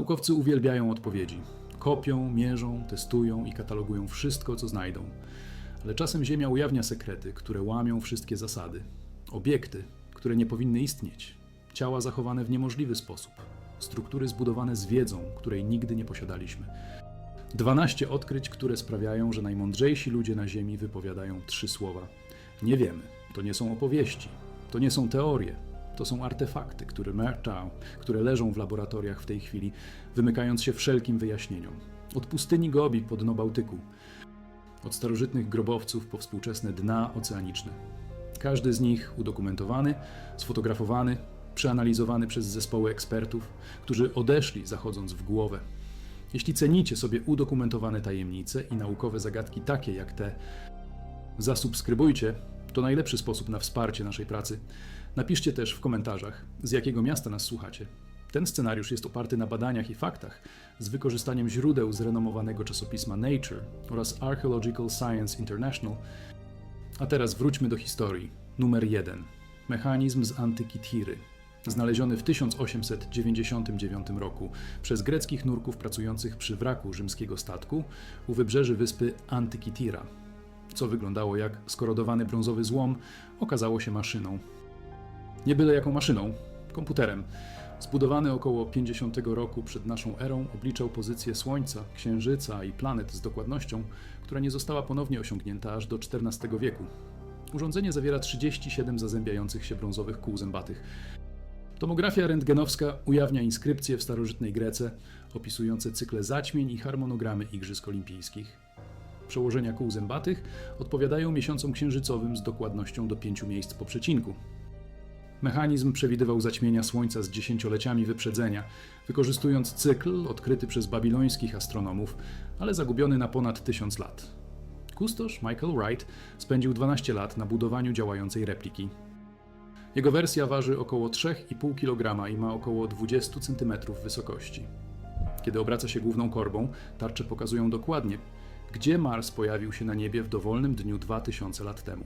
Naukowcy uwielbiają odpowiedzi. Kopią, mierzą, testują i katalogują wszystko, co znajdą. Ale czasem Ziemia ujawnia sekrety, które łamią wszystkie zasady. Obiekty, które nie powinny istnieć. Ciała zachowane w niemożliwy sposób. Struktury zbudowane z wiedzą, której nigdy nie posiadaliśmy. 12 odkryć, które sprawiają, że najmądrzejsi ludzie na Ziemi wypowiadają trzy słowa. Nie wiemy. To nie są opowieści. To nie są teorie. To są artefakty, które, które leżą w laboratoriach w tej chwili, wymykając się wszelkim wyjaśnieniom. Od pustyni Gobi po dno Bałtyku. Od starożytnych grobowców po współczesne dna oceaniczne. Każdy z nich udokumentowany, sfotografowany, przeanalizowany przez zespoły ekspertów, którzy odeszli zachodząc w głowę. Jeśli cenicie sobie udokumentowane tajemnice i naukowe zagadki takie jak te, zasubskrybujcie. To najlepszy sposób na wsparcie naszej pracy. Napiszcie też w komentarzach, z jakiego miasta nas słuchacie. Ten scenariusz jest oparty na badaniach i faktach z wykorzystaniem źródeł z renomowanego czasopisma Nature oraz Archaeological Science International. A teraz wróćmy do historii. Numer 1. Mechanizm z antyki Tiry. Znaleziony w 1899 roku przez greckich nurków pracujących przy wraku rzymskiego statku u wybrzeży wyspy Antykitira. Co wyglądało jak skorodowany brązowy złom, okazało się maszyną. Nie byle jaką maszyną, komputerem. Zbudowany około 50 roku przed naszą erą, obliczał pozycję Słońca, Księżyca i planet z dokładnością, która nie została ponownie osiągnięta aż do XIV wieku. Urządzenie zawiera 37 zazębiających się brązowych kół zębatych. Tomografia rentgenowska ujawnia inskrypcje w starożytnej Grece opisujące cykle zaćmień i harmonogramy Igrzysk Olimpijskich. Przełożenia kół zębatych odpowiadają miesiącom księżycowym z dokładnością do pięciu miejsc po przecinku. Mechanizm przewidywał zaćmienia Słońca z dziesięcioleciami wyprzedzenia, wykorzystując cykl odkryty przez babilońskich astronomów, ale zagubiony na ponad tysiąc lat. Kustosz Michael Wright spędził 12 lat na budowaniu działającej repliki. Jego wersja waży około 3,5 kg i ma około 20 cm wysokości. Kiedy obraca się główną korbą, tarcze pokazują dokładnie, gdzie Mars pojawił się na niebie w dowolnym dniu 2000 lat temu.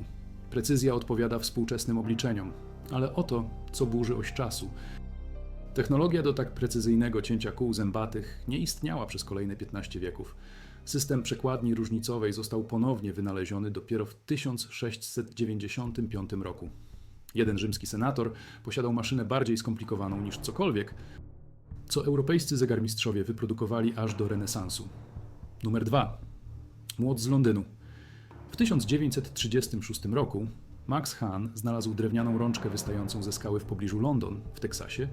Precyzja odpowiada współczesnym obliczeniom, ale oto, co burzy oś czasu. Technologia do tak precyzyjnego cięcia kół zębatych nie istniała przez kolejne 15 wieków. System przekładni różnicowej został ponownie wynaleziony dopiero w 1695 roku. Jeden rzymski senator posiadał maszynę bardziej skomplikowaną niż cokolwiek, co europejscy zegarmistrzowie wyprodukowali aż do renesansu. Numer 2. Młot z Londynu. W 1936 roku Max Hahn znalazł drewnianą rączkę wystającą ze skały w pobliżu London, w Teksasie.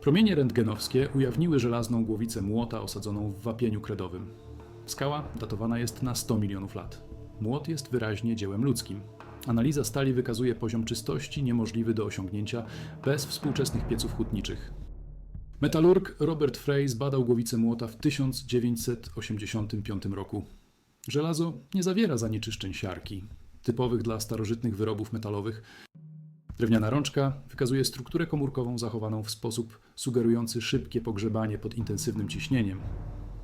Promienie rentgenowskie ujawniły żelazną głowicę młota osadzoną w wapieniu kredowym. Skała datowana jest na 100 milionów lat. Młot jest wyraźnie dziełem ludzkim. Analiza stali wykazuje poziom czystości niemożliwy do osiągnięcia bez współczesnych pieców hutniczych. Metalurg Robert Frey zbadał głowicę młota w 1985 roku. Żelazo nie zawiera zanieczyszczeń siarki, typowych dla starożytnych wyrobów metalowych. Drewniana rączka wykazuje strukturę komórkową zachowaną w sposób sugerujący szybkie pogrzebanie pod intensywnym ciśnieniem.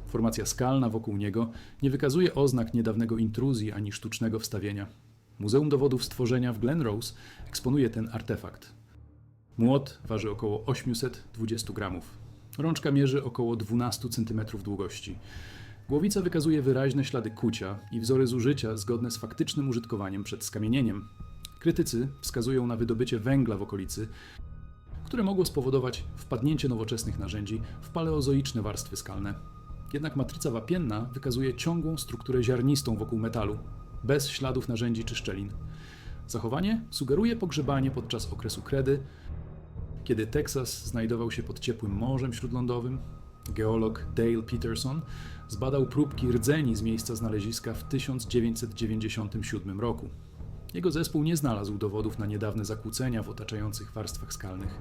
Formacja skalna wokół niego nie wykazuje oznak niedawnego intruzji ani sztucznego wstawienia. Muzeum Dowodów Stworzenia w Glen Rose eksponuje ten artefakt. Młot waży około 820 gramów. Rączka mierzy około 12 cm długości. Głowica wykazuje wyraźne ślady kucia i wzory zużycia zgodne z faktycznym użytkowaniem przed skamienieniem. Krytycy wskazują na wydobycie węgla w okolicy, które mogło spowodować wpadnięcie nowoczesnych narzędzi w paleozoiczne warstwy skalne. Jednak matryca wapienna wykazuje ciągłą strukturę ziarnistą wokół metalu, bez śladów narzędzi czy szczelin. Zachowanie sugeruje pogrzebanie podczas okresu kredy, kiedy Teksas znajdował się pod ciepłym morzem śródlądowym. Geolog Dale Peterson zbadał próbki rdzeni z miejsca znaleziska w 1997 roku. Jego zespół nie znalazł dowodów na niedawne zakłócenia w otaczających warstwach skalnych.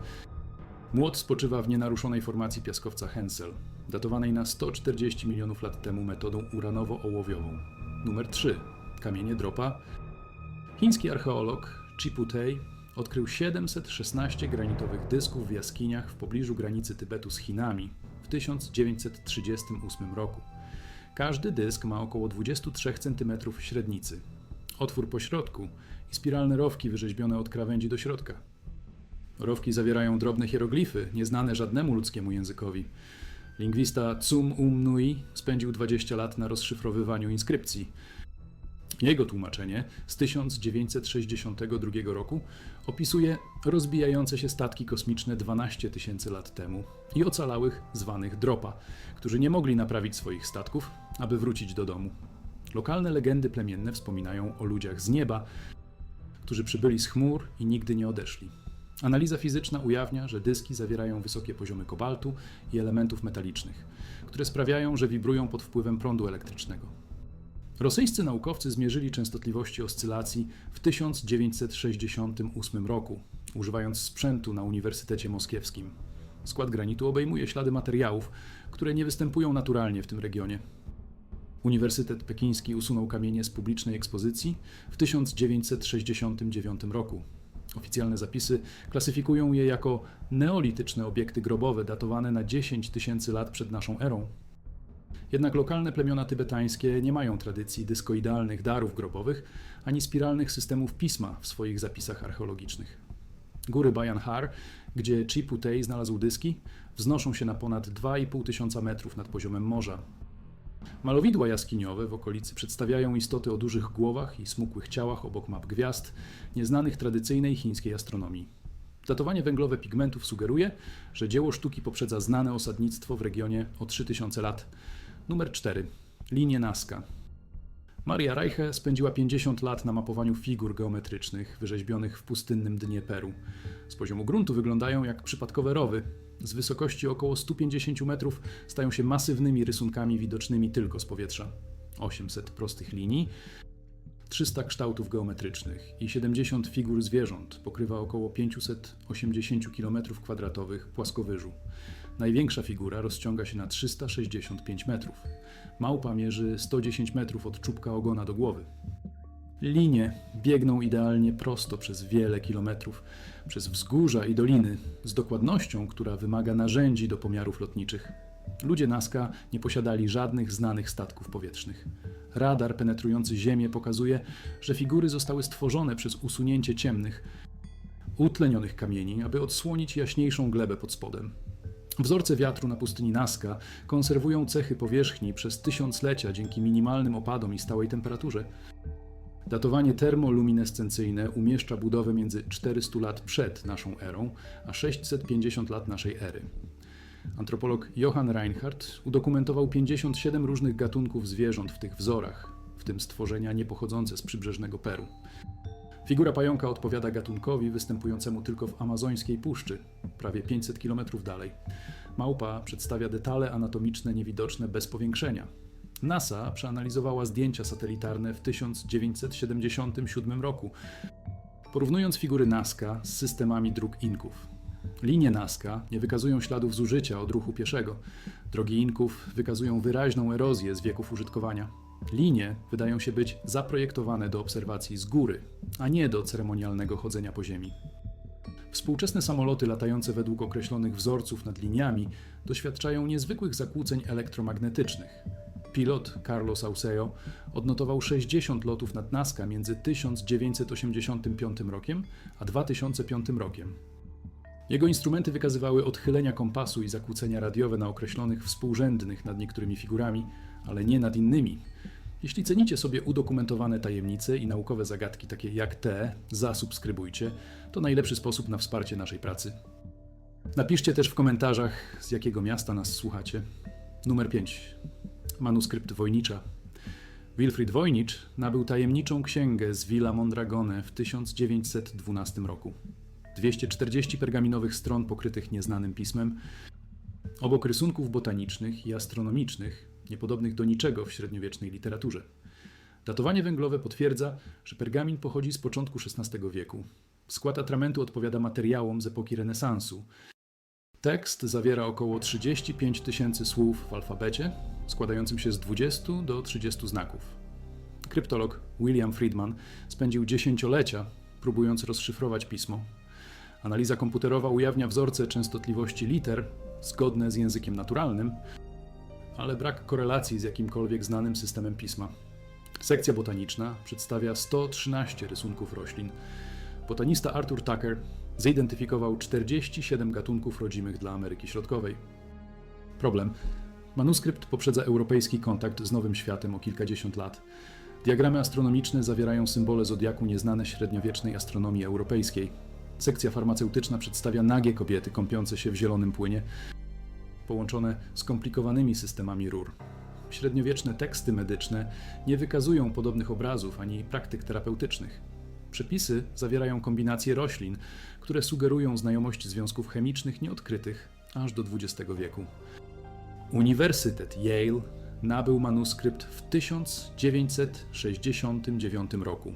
Młot spoczywa w nienaruszonej formacji piaskowca Hensel, datowanej na 140 milionów lat temu metodą uranowo-ołowiową. Numer 3. Kamienie dropa. Chiński archeolog Chiputei odkrył 716 granitowych dysków w jaskiniach w pobliżu granicy Tybetu z Chinami 1938 roku. Każdy dysk ma około 23 cm średnicy, otwór po środku i spiralne rowki wyrzeźbione od krawędzi do środka. Rowki zawierają drobne hieroglify, nieznane żadnemu ludzkiemu językowi. Lingwista Tsum Um Nui spędził 20 lat na rozszyfrowywaniu inskrypcji. Jego tłumaczenie z 1962 roku opisuje rozbijające się statki kosmiczne 12 tysięcy lat temu i ocalałych zwanych dropa, którzy nie mogli naprawić swoich statków, aby wrócić do domu. Lokalne legendy plemienne wspominają o ludziach z nieba, którzy przybyli z chmur i nigdy nie odeszli. Analiza fizyczna ujawnia, że dyski zawierają wysokie poziomy kobaltu i elementów metalicznych, które sprawiają, że wibrują pod wpływem prądu elektrycznego. Rosyjscy naukowcy zmierzyli częstotliwości oscylacji w 1968 roku, używając sprzętu na Uniwersytecie Moskiewskim. Skład granitu obejmuje ślady materiałów, które nie występują naturalnie w tym regionie. Uniwersytet Pekiński usunął kamienie z publicznej ekspozycji w 1969 roku. Oficjalne zapisy klasyfikują je jako neolityczne obiekty grobowe datowane na 10 tysięcy lat przed naszą erą. Jednak lokalne plemiona tybetańskie nie mają tradycji dyskoidalnych darów grobowych ani spiralnych systemów pisma w swoich zapisach archeologicznych. Góry Bayan Har, gdzie Chiputei znalazł dyski, wznoszą się na ponad 2,5 tysiąca metrów nad poziomem morza. Malowidła jaskiniowe w okolicy przedstawiają istoty o dużych głowach i smukłych ciałach obok map gwiazd, nieznanych tradycyjnej chińskiej astronomii. Datowanie węglowe pigmentów sugeruje, że dzieło sztuki poprzedza znane osadnictwo w regionie o 3000 lat. Numer 4. Linie Nazca. Maria Reiche spędziła 50 lat na mapowaniu figur geometrycznych wyrzeźbionych w pustynnym dnie Peru. Z poziomu gruntu wyglądają jak przypadkowe rowy. Z wysokości około 150 metrów stają się masywnymi rysunkami widocznymi tylko z powietrza. 800 prostych linii, 300 kształtów geometrycznych i 70 figur zwierząt pokrywa około 580 km2 płaskowyżu. Największa figura rozciąga się na 365 metrów. Małpa mierzy 110 metrów od czubka ogona do głowy. Linie biegną idealnie prosto przez wiele kilometrów, przez wzgórza i doliny, z dokładnością, która wymaga narzędzi do pomiarów lotniczych. Ludzie Nazca nie posiadali żadnych znanych statków powietrznych. Radar penetrujący Ziemię pokazuje, że figury zostały stworzone przez usunięcie ciemnych, utlenionych kamieni, aby odsłonić jaśniejszą glebę pod spodem. Wzorce wiatru na pustyni Nazca konserwują cechy powierzchni przez tysiąclecia dzięki minimalnym opadom i stałej temperaturze. Datowanie termoluminescencyjne umieszcza budowę między 400 lat przed naszą erą, a 650 lat naszej ery. Antropolog Johann Reinhardt udokumentował 57 różnych gatunków zwierząt w tych wzorach, w tym stworzenia niepochodzące z przybrzeżnego Peru. Figura pająka odpowiada gatunkowi występującemu tylko w amazońskiej puszczy, prawie 500 km dalej. Małpa przedstawia detale anatomiczne niewidoczne bez powiększenia. NASA przeanalizowała zdjęcia satelitarne w 1977 roku, porównując figury Nazca z systemami dróg Inków. Linie Nazca nie wykazują śladów zużycia od ruchu pieszego. Drogi Inków wykazują wyraźną erozję z wieków użytkowania. Linie wydają się być zaprojektowane do obserwacji z góry, a nie do ceremonialnego chodzenia po ziemi. Współczesne samoloty latające według określonych wzorców nad liniami doświadczają niezwykłych zakłóceń elektromagnetycznych. Pilot Carlos Auceo odnotował 60 lotów nad Nazca między 1985 rokiem a 2005 rokiem. Jego instrumenty wykazywały odchylenia kompasu i zakłócenia radiowe na określonych współrzędnych nad niektórymi figurami, ale nie nad innymi. Jeśli cenicie sobie udokumentowane tajemnice i naukowe zagadki takie jak te, zasubskrybujcie. To najlepszy sposób na wsparcie naszej pracy. Napiszcie też w komentarzach, z jakiego miasta nas słuchacie. Numer 5. Manuskrypt Wojnicza. Wilfried Wojnicz nabył tajemniczą księgę z Villa Mondragone w 1912 roku. 240 pergaminowych stron pokrytych nieznanym pismem, obok rysunków botanicznych i astronomicznych, niepodobnych do niczego w średniowiecznej literaturze. Datowanie węglowe potwierdza, że pergamin pochodzi z początku XVI wieku. Skład atramentu odpowiada materiałom z epoki renesansu. Tekst zawiera około 35 tysięcy słów w alfabecie, składającym się z 20 do 30 znaków. Kryptolog William Friedman spędził dziesięciolecia próbując rozszyfrować pismo. Analiza komputerowa ujawnia wzorce częstotliwości liter zgodne z językiem naturalnym, ale brak korelacji z jakimkolwiek znanym systemem pisma. Sekcja botaniczna przedstawia 113 rysunków roślin. Botanista Arthur Tucker zidentyfikował 47 gatunków rodzimych dla Ameryki Środkowej. Problem. Manuskrypt poprzedza europejski kontakt z Nowym Światem o kilkadziesiąt lat. Diagramy astronomiczne zawierają symbole zodiaku nieznane średniowiecznej astronomii europejskiej. Sekcja farmaceutyczna przedstawia nagie kobiety kąpiące się w zielonym płynie, połączone skomplikowanymi systemami rur. Średniowieczne teksty medyczne nie wykazują podobnych obrazów ani praktyk terapeutycznych. Przepisy zawierają kombinacje roślin, które sugerują znajomość związków chemicznych nieodkrytych aż do XX wieku. Uniwersytet Yale nabył manuskrypt w 1969 roku.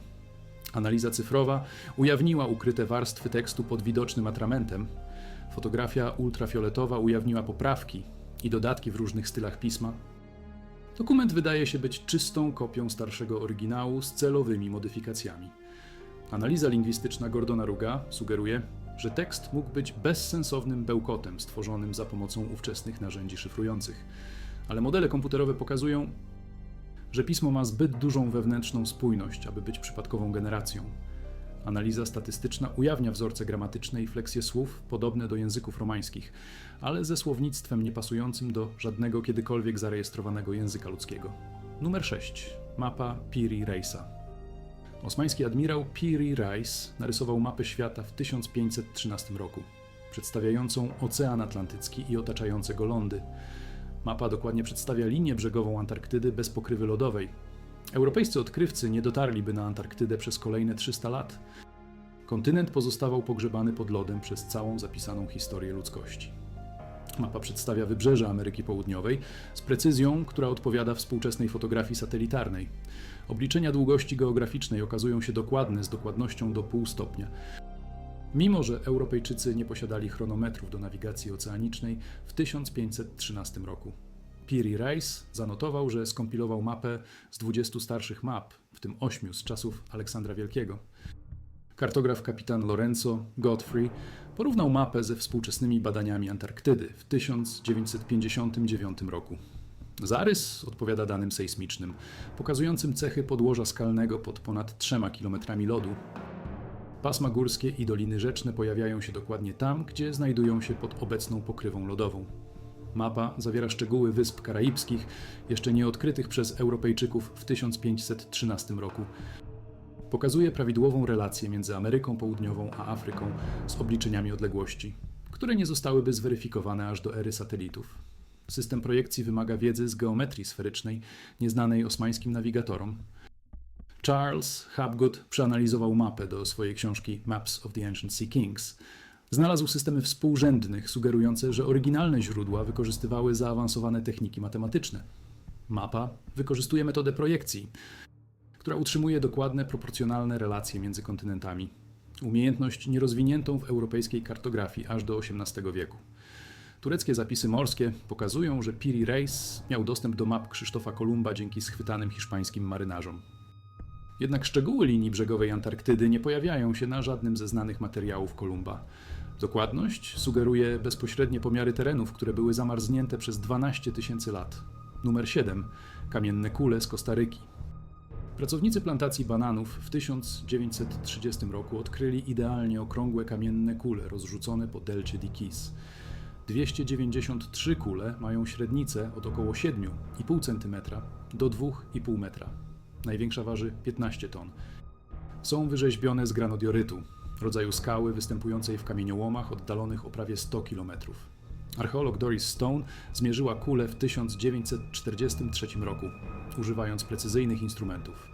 Analiza cyfrowa ujawniła ukryte warstwy tekstu pod widocznym atramentem. Fotografia ultrafioletowa ujawniła poprawki i dodatki w różnych stylach pisma. Dokument wydaje się być czystą kopią starszego oryginału z celowymi modyfikacjami. Analiza lingwistyczna Gordona Ruga sugeruje, że tekst mógł być bezsensownym bełkotem stworzonym za pomocą ówczesnych narzędzi szyfrujących. Ale modele komputerowe pokazują, że pismo ma zbyt dużą wewnętrzną spójność, aby być przypadkową generacją. Analiza statystyczna ujawnia wzorce gramatyczne i fleksje słów podobne do języków romańskich, ale ze słownictwem niepasującym do żadnego kiedykolwiek zarejestrowanego języka ludzkiego. Numer 6. Mapa Piri Reisa. Osmański admirał Piri Reis narysował mapę świata w 1513 roku, przedstawiającą Ocean Atlantycki i otaczające go lądy. Mapa dokładnie przedstawia linię brzegową Antarktydy bez pokrywy lodowej. Europejscy odkrywcy nie dotarliby na Antarktydę przez kolejne 300 lat. Kontynent pozostawał pogrzebany pod lodem przez całą zapisaną historię ludzkości. Mapa przedstawia wybrzeże Ameryki Południowej z precyzją, która odpowiada współczesnej fotografii satelitarnej. Obliczenia długości geograficznej okazują się dokładne z dokładnością do pół stopnia. Mimo, że Europejczycy nie posiadali chronometrów do nawigacji oceanicznej w 1513 roku. Piri Reis zanotował, że skompilował mapę z 20 starszych map, w tym 8 z czasów Aleksandra Wielkiego. Kartograf kapitan Lorenzo Godfrey porównał mapę ze współczesnymi badaniami Antarktydy w 1959 roku. Zarys odpowiada danym sejsmicznym, pokazującym cechy podłoża skalnego pod ponad 3 km lodu. Pasma górskie i doliny rzeczne pojawiają się dokładnie tam, gdzie znajdują się pod obecną pokrywą lodową. Mapa zawiera szczegóły wysp karaibskich, jeszcze nie odkrytych przez Europejczyków w 1513 roku. Pokazuje prawidłową relację między Ameryką Południową a Afryką z obliczeniami odległości, które nie zostałyby zweryfikowane aż do ery satelitów. System projekcji wymaga wiedzy z geometrii sferycznej, nieznanej osmańskim nawigatorom. Charles Hapgood przeanalizował mapę do swojej książki Maps of the Ancient Sea Kings. Znalazł systemy współrzędnych, sugerujące, że oryginalne źródła wykorzystywały zaawansowane techniki matematyczne. Mapa wykorzystuje metodę projekcji, która utrzymuje dokładne, proporcjonalne relacje między kontynentami. Umiejętność nierozwiniętą w europejskiej kartografii aż do XVIII wieku. Tureckie zapisy morskie pokazują, że Piri Reis miał dostęp do map Krzysztofa Kolumba dzięki schwytanym hiszpańskim marynarzom. Jednak szczegóły linii brzegowej Antarktydy nie pojawiają się na żadnym ze znanych materiałów Kolumba. Dokładność sugeruje bezpośrednie pomiary terenów, które były zamarznięte przez 12 tysięcy lat. Numer 7. Kamienne kule z Kostaryki. Pracownicy plantacji bananów w 1930 roku odkryli idealnie okrągłe kamienne kule rozrzucone po delcie Dikis. 293 kule mają średnicę od około 7,5 cm do 2,5 metra. Największa waży 15 ton. Są wyrzeźbione z granodiorytu, rodzaju skały występującej w kamieniołomach oddalonych o prawie 100 km. Archeolog Doris Stone zmierzyła kulę w 1943 roku, używając precyzyjnych instrumentów.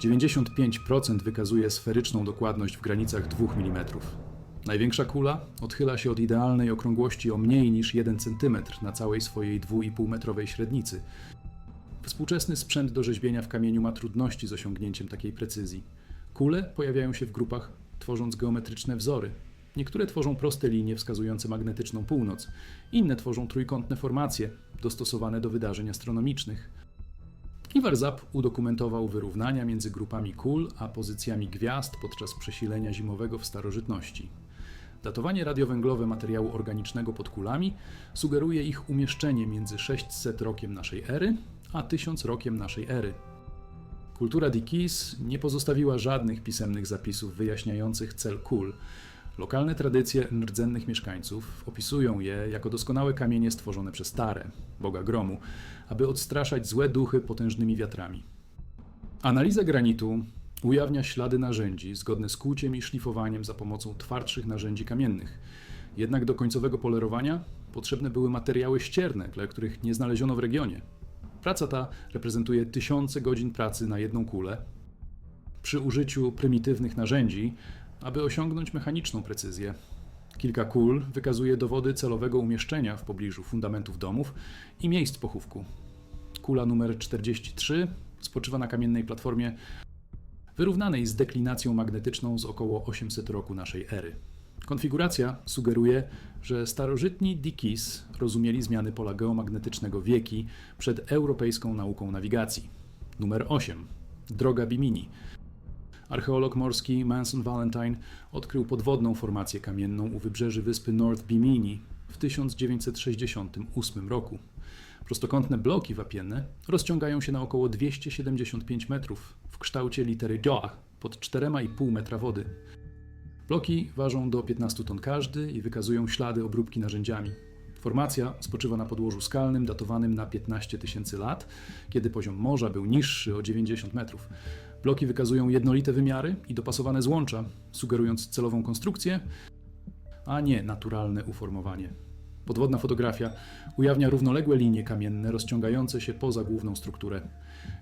95% wykazuje sferyczną dokładność w granicach 2 mm. Największa kula odchyla się od idealnej okrągłości o mniej niż 1 cm na całej swojej 2,5-metrowej średnicy. Współczesny sprzęt do rzeźbienia w kamieniu ma trudności z osiągnięciem takiej precyzji. Kule pojawiają się w grupach, tworząc geometryczne wzory. Niektóre tworzą proste linie wskazujące magnetyczną północ, inne tworzą trójkątne formacje dostosowane do wydarzeń astronomicznych. Ivar Zap udokumentował wyrównania między grupami kul a pozycjami gwiazd podczas przesilenia zimowego w starożytności. Datowanie radiowęglowe materiału organicznego pod kulami sugeruje ich umieszczenie między 600 rokiem naszej ery a 1000 rokiem naszej ery. Kultura Dikis nie pozostawiła żadnych pisemnych zapisów wyjaśniających cel kul. Lokalne tradycje rdzennych mieszkańców opisują je jako doskonałe kamienie stworzone przez Tare, boga gromu, aby odstraszać złe duchy potężnymi wiatrami. Analiza granitu ujawnia ślady narzędzi zgodne z kłuciem i szlifowaniem za pomocą twardszych narzędzi kamiennych. Jednak do końcowego polerowania potrzebne były materiały ścierne, których nie znaleziono w regionie. Praca ta reprezentuje tysiące godzin pracy na jedną kulę przy użyciu prymitywnych narzędzi, aby osiągnąć mechaniczną precyzję. Kilka kul wykazuje dowody celowego umieszczenia w pobliżu fundamentów domów i miejsc pochówku. Kula numer 43 spoczywa na kamiennej platformie wyrównanej z deklinacją magnetyczną z około 800 roku naszej ery. Konfiguracja sugeruje, że starożytni Dikis rozumieli zmiany pola geomagnetycznego wieki przed europejską nauką nawigacji. Numer 8. Droga Bimini. Archeolog morski Manson Valentine odkrył podwodną formację kamienną u wybrzeży wyspy North Bimini w 1968 roku. Prostokątne bloki wapienne rozciągają się na około 275 metrów w kształcie litery Joa pod 4,5 metra wody. Bloki ważą do 15 ton każdy i wykazują ślady obróbki narzędziami. Formacja spoczywa na podłożu skalnym datowanym na 15 tysięcy lat, kiedy poziom morza był niższy o 90 metrów. Bloki wykazują jednolite wymiary i dopasowane złącza, sugerując celową konstrukcję, a nie naturalne uformowanie. Podwodna fotografia ujawnia równoległe linie kamienne rozciągające się poza główną strukturę.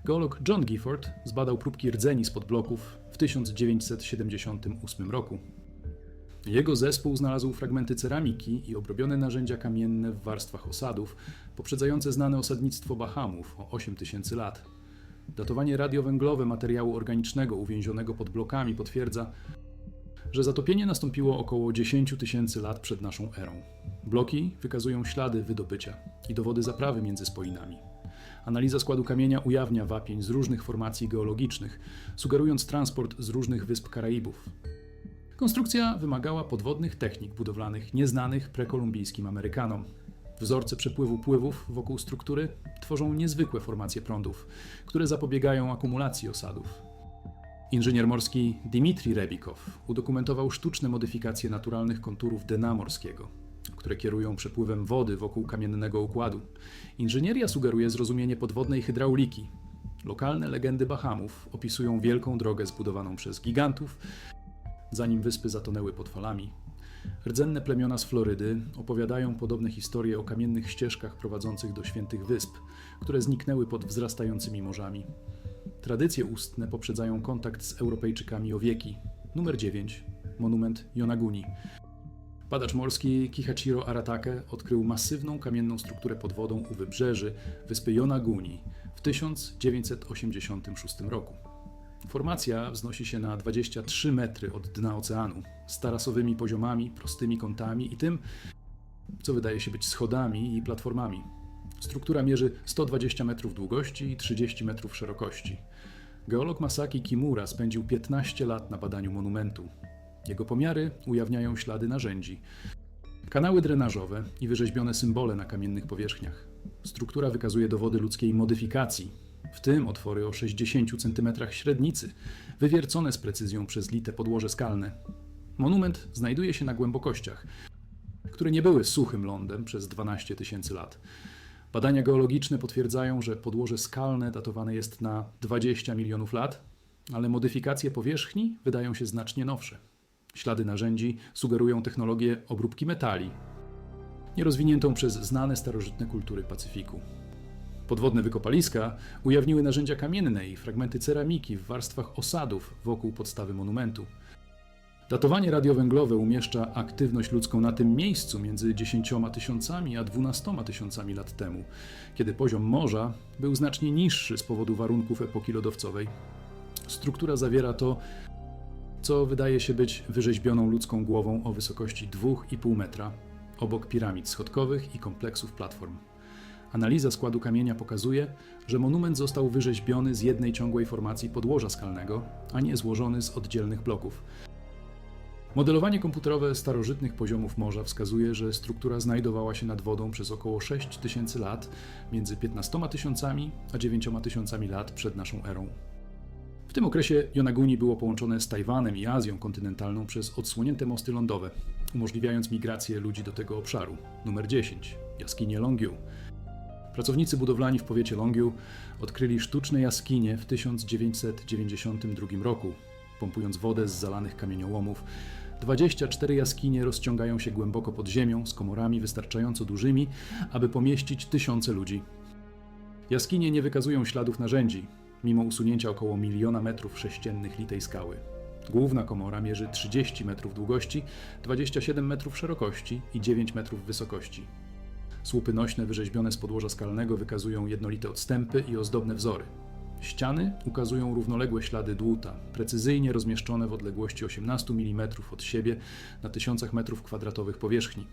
Geolog John Gifford zbadał próbki rdzeni spod bloków w 1978 roku. Jego zespół znalazł fragmenty ceramiki i obrobione narzędzia kamienne w warstwach osadów, poprzedzające znane osadnictwo Bahamów o 8000 lat. Datowanie radiowęglowe materiału organicznego uwięzionego pod blokami potwierdza, że zatopienie nastąpiło około 10 tysięcy lat przed naszą erą. Bloki wykazują ślady wydobycia i dowody zaprawy między spoinami. Analiza składu kamienia ujawnia wapień z różnych formacji geologicznych, sugerując transport z różnych wysp Karaibów. Konstrukcja wymagała podwodnych technik budowlanych nieznanych prekolumbijskim Amerykanom. Wzorce przepływu pływów wokół struktury tworzą niezwykłe formacje prądów, które zapobiegają akumulacji osadów. Inżynier morski Dmitrij Rebikow udokumentował sztuczne modyfikacje naturalnych konturów dna morskiego, które kierują przepływem wody wokół kamiennego układu. Inżynieria sugeruje zrozumienie podwodnej hydrauliki. Lokalne legendy Bahamów opisują wielką drogę zbudowaną przez gigantów, zanim wyspy zatonęły pod falami. Rdzenne plemiona z Florydy opowiadają podobne historie o kamiennych ścieżkach prowadzących do świętych wysp, które zniknęły pod wzrastającymi morzami. Tradycje ustne poprzedzają kontakt z Europejczykami o wieki. Numer 9. Monument Yonaguni. Badacz morski Kihachiro Aratake odkrył masywną kamienną strukturę pod wodą u wybrzeży wyspy Yonaguni w 1986 roku. Formacja wznosi się na 23 metry od dna oceanu, z tarasowymi poziomami, prostymi kątami i tym, co wydaje się być schodami i platformami. Struktura mierzy 120 metrów długości i 30 metrów szerokości. Geolog Masaki Kimura spędził 15 lat na badaniu monumentu. Jego pomiary ujawniają ślady narzędzi. Kanały drenażowe i wyrzeźbione symbole na kamiennych powierzchniach. Struktura wykazuje dowody ludzkiej modyfikacji, w tym otwory o 60 cm średnicy, wywiercone z precyzją przez lite podłoże skalne. Monument znajduje się na głębokościach, które nie były suchym lądem przez 12 tysięcy lat. Badania geologiczne potwierdzają, że podłoże skalne datowane jest na 20 milionów lat, ale modyfikacje powierzchni wydają się znacznie nowsze. Ślady narzędzi sugerują technologię obróbki metali, nierozwiniętą przez znane starożytne kultury Pacyfiku. Podwodne wykopaliska ujawniły narzędzia kamienne i fragmenty ceramiki w warstwach osadów wokół podstawy monumentu. Datowanie radiowęglowe umieszcza aktywność ludzką na tym miejscu między 10 tysiącami a 12 tysiącami lat temu, kiedy poziom morza był znacznie niższy z powodu warunków epoki lodowcowej. Struktura zawiera to, co wydaje się być wyrzeźbioną ludzką głową o wysokości 2,5 metra, obok piramid schodkowych i kompleksów platform. Analiza składu kamienia pokazuje, że monument został wyrzeźbiony z jednej ciągłej formacji podłoża skalnego, a nie złożony z oddzielnych bloków. Modelowanie komputerowe starożytnych poziomów morza wskazuje, że struktura znajdowała się nad wodą przez około 6 tysięcy lat, między 15 tysiącami a 9 tysiącami lat przed naszą erą. W tym okresie Yonaguni było połączone z Tajwanem i Azją kontynentalną przez odsłonięte mosty lądowe, umożliwiając migrację ludzi do tego obszaru. Numer 10. Jaskinie Longyu. Pracownicy budowlani w powiecie Longyu odkryli sztuczne jaskinie w 1992 roku, pompując wodę z zalanych kamieniołomów. 24 jaskinie rozciągają się głęboko pod ziemią z komorami wystarczająco dużymi, aby pomieścić tysiące ludzi. Jaskinie nie wykazują śladów narzędzi, mimo usunięcia około miliona metrów sześciennych litej skały. Główna komora mierzy 30 metrów długości, 27 metrów szerokości i 9 metrów wysokości. Słupy nośne wyrzeźbione z podłoża skalnego wykazują jednolite odstępy i ozdobne wzory. Ściany ukazują równoległe ślady dłuta, precyzyjnie rozmieszczone w odległości 18 mm od siebie na tysiącach metrów kwadratowych powierzchni.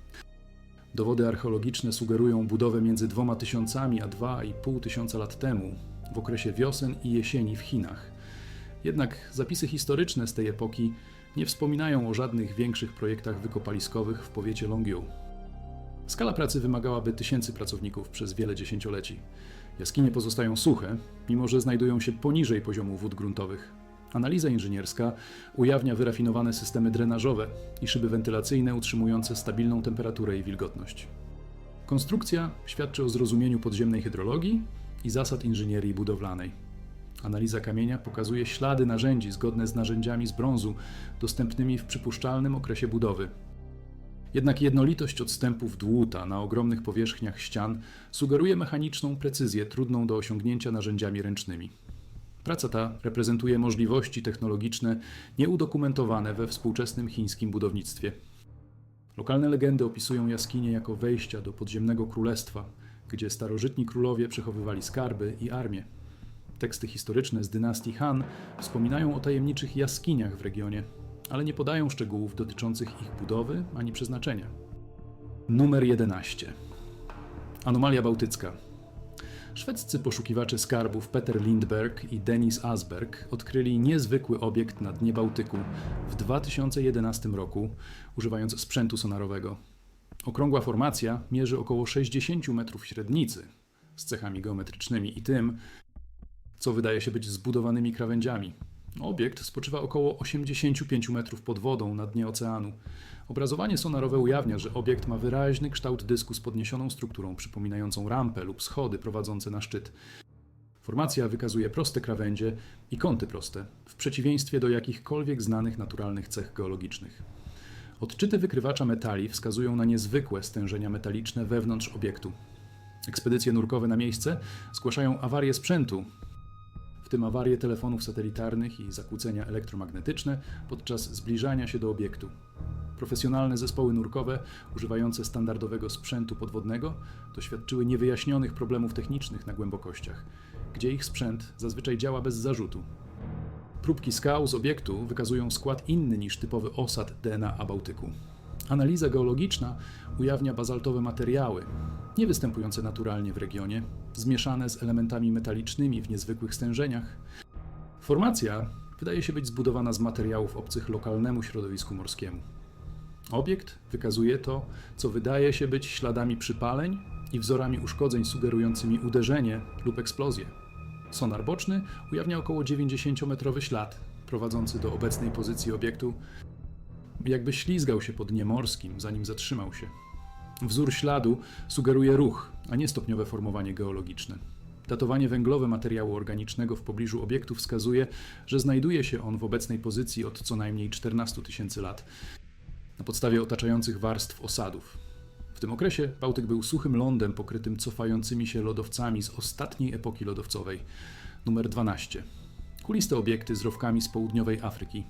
Dowody archeologiczne sugerują budowę między dwoma tysiącami a dwa i pół tysiąca lat temu, w okresie wiosen i jesieni w Chinach. Jednak zapisy historyczne z tej epoki nie wspominają o żadnych większych projektach wykopaliskowych w powiecie Longyu. Skala pracy wymagałaby tysięcy pracowników przez wiele dziesięcioleci. Jaskinie pozostają suche, mimo że znajdują się poniżej poziomu wód gruntowych. Analiza inżynierska ujawnia wyrafinowane systemy drenażowe i szyby wentylacyjne utrzymujące stabilną temperaturę i wilgotność. Konstrukcja świadczy o zrozumieniu podziemnej hydrologii i zasad inżynierii budowlanej. Analiza kamienia pokazuje ślady narzędzi zgodne z narzędziami z brązu dostępnymi w przypuszczalnym okresie budowy. Jednak jednolitość odstępów dłuta na ogromnych powierzchniach ścian sugeruje mechaniczną precyzję trudną do osiągnięcia narzędziami ręcznymi. Praca ta reprezentuje możliwości technologiczne nieudokumentowane we współczesnym chińskim budownictwie. Lokalne legendy opisują jaskinie jako wejścia do podziemnego królestwa, gdzie starożytni królowie przechowywali skarby i armię. Teksty historyczne z dynastii Han wspominają o tajemniczych jaskiniach w regionie, ale nie podają szczegółów dotyczących ich budowy ani przeznaczenia. Numer 11. Anomalia bałtycka. Szwedzcy poszukiwacze skarbów Peter Lindberg i Denis Asberg odkryli niezwykły obiekt na dnie Bałtyku w 2011 roku, używając sprzętu sonarowego. Okrągła formacja mierzy około 60 metrów średnicy, z cechami geometrycznymi i tym, co wydaje się być zbudowanymi krawędziami. Obiekt spoczywa około 85 metrów pod wodą na dnie oceanu. Obrazowanie sonarowe ujawnia, że obiekt ma wyraźny kształt dysku z podniesioną strukturą przypominającą rampę lub schody prowadzące na szczyt. Formacja wykazuje proste krawędzie i kąty proste, w przeciwieństwie do jakichkolwiek znanych naturalnych cech geologicznych. Odczyty wykrywacza metali wskazują na niezwykłe stężenia metaliczne wewnątrz obiektu. Ekspedycje nurkowe na miejsce zgłaszają awarię sprzętu, w tym awarie telefonów satelitarnych i zakłócenia elektromagnetyczne podczas zbliżania się do obiektu. Profesjonalne zespoły nurkowe, używające standardowego sprzętu podwodnego, doświadczyły niewyjaśnionych problemów technicznych na głębokościach, gdzie ich sprzęt zazwyczaj działa bez zarzutu. Próbki skał z obiektu wykazują skład inny niż typowy osad DNA Bałtyku. Analiza geologiczna ujawnia bazaltowe materiały, nie występujące naturalnie w regionie, zmieszane z elementami metalicznymi w niezwykłych stężeniach. Formacja wydaje się być zbudowana z materiałów obcych lokalnemu środowisku morskiemu. Obiekt wykazuje to, co wydaje się być śladami przypaleń i wzorami uszkodzeń sugerującymi uderzenie lub eksplozję. Sonar boczny ujawnia około 90-metrowy ślad prowadzący do obecnej pozycji obiektu, jakby ślizgał się po dnie morskim, zanim zatrzymał się. Wzór śladu sugeruje ruch, a nie stopniowe formowanie geologiczne. Datowanie węglowe materiału organicznego w pobliżu obiektu wskazuje, że znajduje się on w obecnej pozycji od co najmniej 14 tysięcy lat, na podstawie otaczających warstw osadów. W tym okresie Bałtyk był suchym lądem pokrytym cofającymi się lodowcami z ostatniej epoki lodowcowej. Numer 12. Kuliste obiekty z rowkami z południowej Afryki,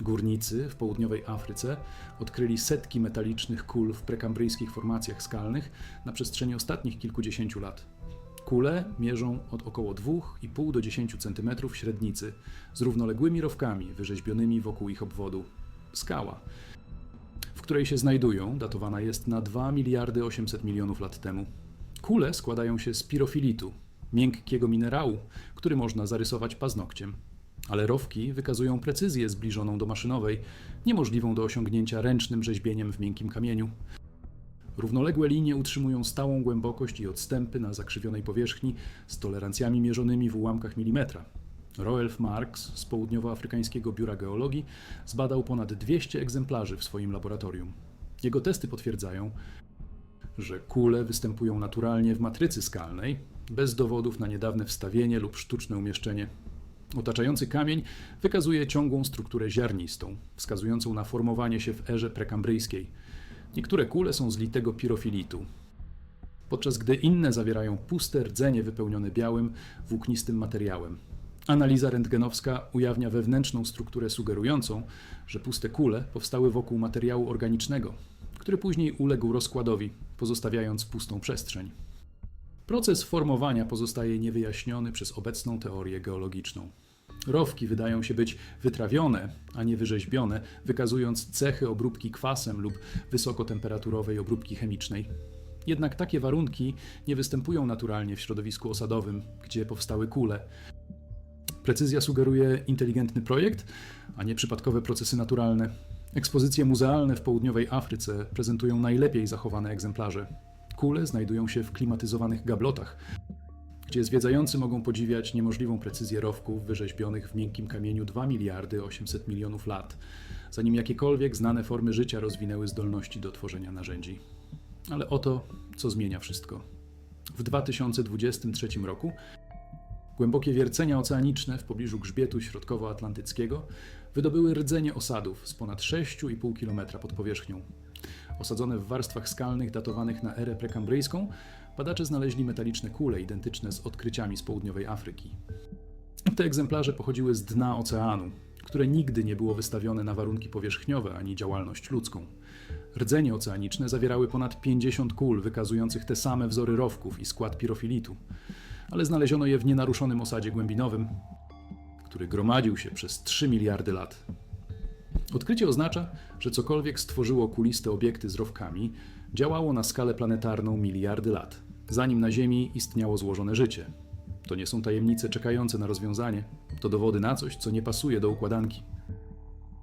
Górnicy w południowej Afryce odkryli setki metalicznych kul w prekambryjskich formacjach skalnych na przestrzeni ostatnich kilkudziesięciu lat. Kule mierzą od około 2,5 do 10 cm średnicy z równoległymi rowkami wyrzeźbionymi wokół ich obwodu. Skała, której się znajdują, datowana jest na 2 miliardy 800 milionów lat temu. Kule składają się z pirofilitu, miękkiego minerału, który można zarysować paznokciem ale rowki wykazują precyzję zbliżoną do maszynowej, niemożliwą do osiągnięcia ręcznym rzeźbieniem w miękkim kamieniu. Równoległe linie utrzymują stałą głębokość i odstępy na zakrzywionej powierzchni z tolerancjami mierzonymi w ułamkach milimetra. Roelf Marx z Południowoafrykańskiego Biura Geologii zbadał ponad 200 egzemplarzy w swoim laboratorium. Jego testy potwierdzają, że kule występują naturalnie w matrycy skalnej, bez dowodów na niedawne wstawienie lub sztuczne umieszczenie. Otaczający kamień wykazuje ciągłą strukturę ziarnistą, wskazującą na formowanie się w erze prekambryjskiej. Niektóre kule są z litego pirofilitu, podczas gdy inne zawierają puste rdzenie wypełnione białym, włóknistym materiałem. Analiza rentgenowska ujawnia wewnętrzną strukturę sugerującą, że puste kule powstały wokół materiału organicznego, który później uległ rozkładowi, pozostawiając pustą przestrzeń. Proces formowania pozostaje niewyjaśniony przez obecną teorię geologiczną. Rowki wydają się być wytrawione, a nie wyrzeźbione, wykazując cechy obróbki kwasem lub wysokotemperaturowej obróbki chemicznej. Jednak takie warunki nie występują naturalnie w środowisku osadowym, gdzie powstały kule. Precyzja sugeruje inteligentny projekt, a nie przypadkowe procesy naturalne. Ekspozycje muzealne w południowej Afryce prezentują najlepiej zachowane egzemplarze. Kule znajdują się w klimatyzowanych gablotach, gdzie zwiedzający mogą podziwiać niemożliwą precyzję rowków wyrzeźbionych w miękkim kamieniu 2 miliardy 800 milionów lat, zanim jakiekolwiek znane formy życia rozwinęły zdolności do tworzenia narzędzi. Ale oto, co zmienia wszystko. W 2023 roku głębokie wiercenia oceaniczne w pobliżu grzbietu środkowoatlantyckiego wydobyły rdzenie osadów z ponad 6,5 km pod powierzchnią. Osadzone w warstwach skalnych datowanych na erę prekambryjską, badacze znaleźli metaliczne kule identyczne z odkryciami z południowej Afryki. Te egzemplarze pochodziły z dna oceanu, które nigdy nie było wystawione na warunki powierzchniowe ani działalność ludzką. Rdzenie oceaniczne zawierały ponad 50 kul wykazujących te same wzory rowków i skład pirofilitu, ale znaleziono je w nienaruszonym osadzie głębinowym, który gromadził się przez 3 miliardy lat. Odkrycie oznacza, że cokolwiek stworzyło kuliste obiekty z rowkami, działało na skalę planetarną miliardy lat, zanim na Ziemi istniało złożone życie. To nie są tajemnice czekające na rozwiązanie, to dowody na coś, co nie pasuje do układanki.